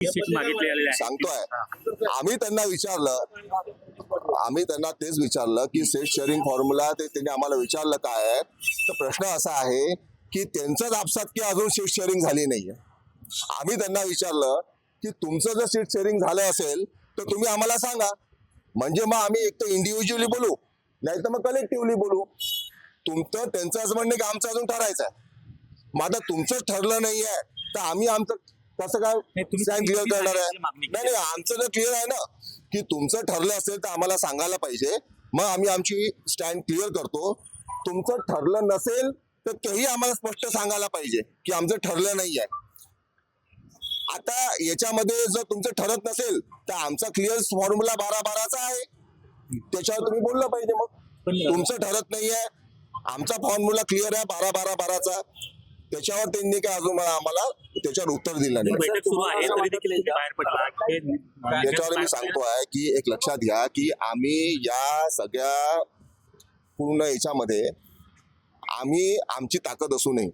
Seat सांगतोय. आम्ही त्यांना विचारलं आम्ही त्यांना तेच विचारलं की सेट शेअरिंग फॉर्म्युला ते त्यांनी आम्हाला विचारलं काय आहे? तर प्रश्न असा आहे की त्यांचंच आपसात की अजून सीट शेअरिंग झाली नाहीये? आम्ही त्यांना विचारलं की तुमचं जर सीट शेअरिंग झालं असेल तर तुम्ही आम्हाला सांगा. म्हणजे मग आम्ही एक तर इंडिव्हिज्युअली बोलू नाही तर मग कलेक्टिव्हली बोलू. तुमचं त्यांचं असं म्हणणं की आमचं अजून ठरायचं आहे. मग आता तुमचंच ठरलं नाही आहे तर आम्ही आमचं कसं काय स्टँड क्लिअर करणार आहे? नाही नाही आमचं तर क्लिअर आहे ना. की तुमचं ठरलं असेल तर आम्हाला सांगायला पाहिजे. मग आम्ही आमची स्टँड क्लिअर करतो. तुमचं ठरलं नसेल तर तेही आम्हाला स्पष्ट सांगायला पाहिजे की आमचं ठरलं नाही आहे. आता याच्यामध्ये जर तुमचं ठरत नसेल तर आमचा क्लिअर फॉर्म्युला बारा बाराचा आहे. त्याच्यावर तुम्ही बोललं पाहिजे मग. तुमचं ठरत नाही आहे आमचा फॉर्म्युला क्लिअर आहे बारा बारा बाराचा त्याच्यावर त्यांनी काय अजून मला- आम्हाला त्याच्यावर उत्तर दिलं नाही. आहे याच्यावर मी सांगतोय? की एक लक्षात घ्या की आम्ही या सगळ्या पूर्ण याच्यामध्ये आम्ही आमची ताकद असू नये.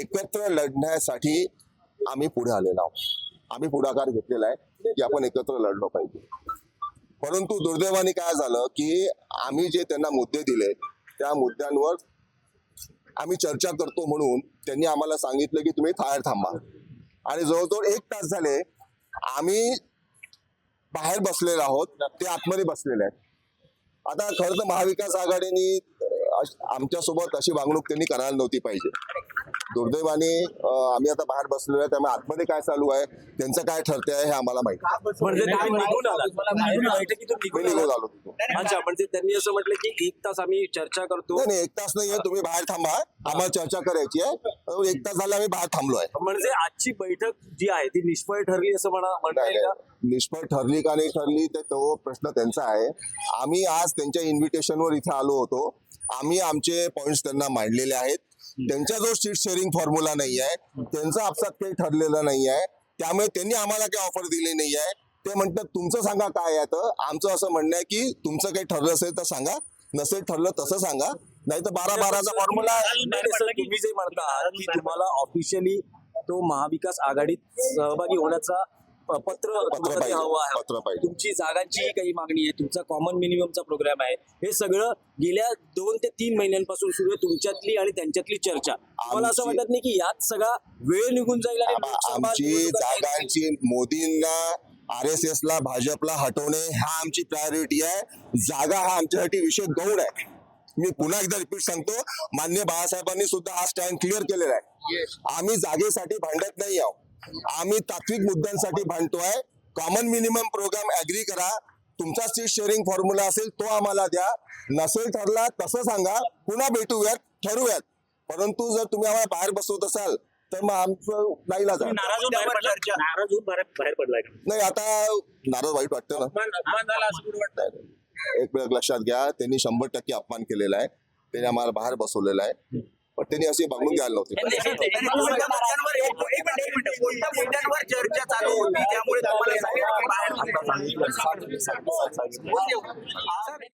एकत्र लढण्यासाठी आम्ही पुढे आलेलो आहोत. आम्ही पुढाकार घेतलेला आहे की आपण एकत्र लढलो पाहिजे. परंतु दुर्दैवाने काय झालं की आम्ही जे त्यांना मुद्दे दिले त्या मुद्द्यांवर आम्ही चर्चा करतो म्हणून त्यांनी आम्हाला सांगितलं की तुम्ही बाहेर थांबा. आणि जवळजवळ एक तास झाले आम्ही बाहेर बसलेलो आहोत ते आतमध्ये बसलेले आहेत. आता खरं तर महाविकास आघाडीने आमच्यासोबत अशी वागणूक त्यांनी करायला नव्हती पाहिजे. दुर्दैवाने आम्ही आता बाहेर बसलेलो आहे त्यामुळे आतमध्ये काय चालू आहे त्यांचं काय ठरते आहे हे आम्हाला माहिती म्हणजे अच्छा म्हणजे त्यांनी असं म्हटलं की एक तास आम्ही चर्चा करतो. नाही एक तास नाहीये तुम्ही बाहेर थांबा. आम्हाला चर्चा करायची आहे. एक तास झाला आम्ही बाहेर थांबलो आहे. म्हणजे आजची बैठक जी आहे ती निष्फळ ठरली असं म्हणा म्हणता येईल. निष्फळ ठरली का नाही ठरली ते तो प्रश्न त्यांचा आहे. आम्ही आज त्यांच्या इन्व्हिटेशनवर इथे आलो होतो. आम्ही आमचे पॉइंट्स त्यांना मांडलेले आहेत. त्यांचा जो सीट शेअरिंग फॉर्म्युला नाही आहे त्यांचं आपसात काही ठरलेलं नाही आहे त्यामुळे त्यांनी आम्हाला काही ऑफर दिली नाही आहे. ते म्हणतात तुमचं सांगा काय आहे तर आमचं असं म्हणणं आहे की तुमचं काही ठरलं असेल तर सांगा नसेल ठरलं तसं सांगा नाही तर बारा बाराचा फॉर्म्युला तुम्ही जे म्हणता की तुम्हाला ऑफिशियली तो महाविकास आघाडीत सहभागी होण्याचा पत्र पाहिजे, हवं आहे. पाहिजे. तुमची जागांची काही मागणी आहे. तुमचा कॉमन मिनिममचा प्रोग्राम आहे. हे सगळं गेल्या दोन ते तीन महिन्यांपासूून सुरू आहे तुमच्यातली आणि त्यांच्यातली चर्चा. मला असं आमची- वाटत नाही की यात सगळा वेळ निघून जाईल आणि आम- लोकसभा आमची निवडणुका काही- जागांची मोदींना आर एस एस ला भाजपला हटवणे हा आमची प्रायोरिटी आहे. जागा हा आमच्यासाठी विषय गौण आहे. मी पुन्हा एकदा रिपीट सांगतो मान्य बाळासाहेबांनी सुद्धा हा स्टँड क्लिअर केलेला आहे. आम्ही जागेसाठी भांडत नाही आहोत. आम्ही तात्विक मुद्द्यांसाठी भांडतोय. कॉमन मिनिमम प्रोग्राम अग्री करा. तुमचा सीट शेअरिंग फॉर्म्युला असेल तो आम्हाला द्या. नसेल ठरला तसं सांगा. पुन्हा भेटूयात ठरवूयात. परंतु जर तुम्ही आम्हाला बाहेर बसवत असाल तर मग आमचं का? नाही आता नाराज वाईट वाटतं ना. असं. एक वेळ लक्षात घ्या. त्यांनी शंभर टक्के अपमान केलेला आहे. त्यांनी आम्हाला बाहेर बसवलेला आहे. पण त्यांनी अशी वागणूक द्यायला नव्हती. I'm sorry.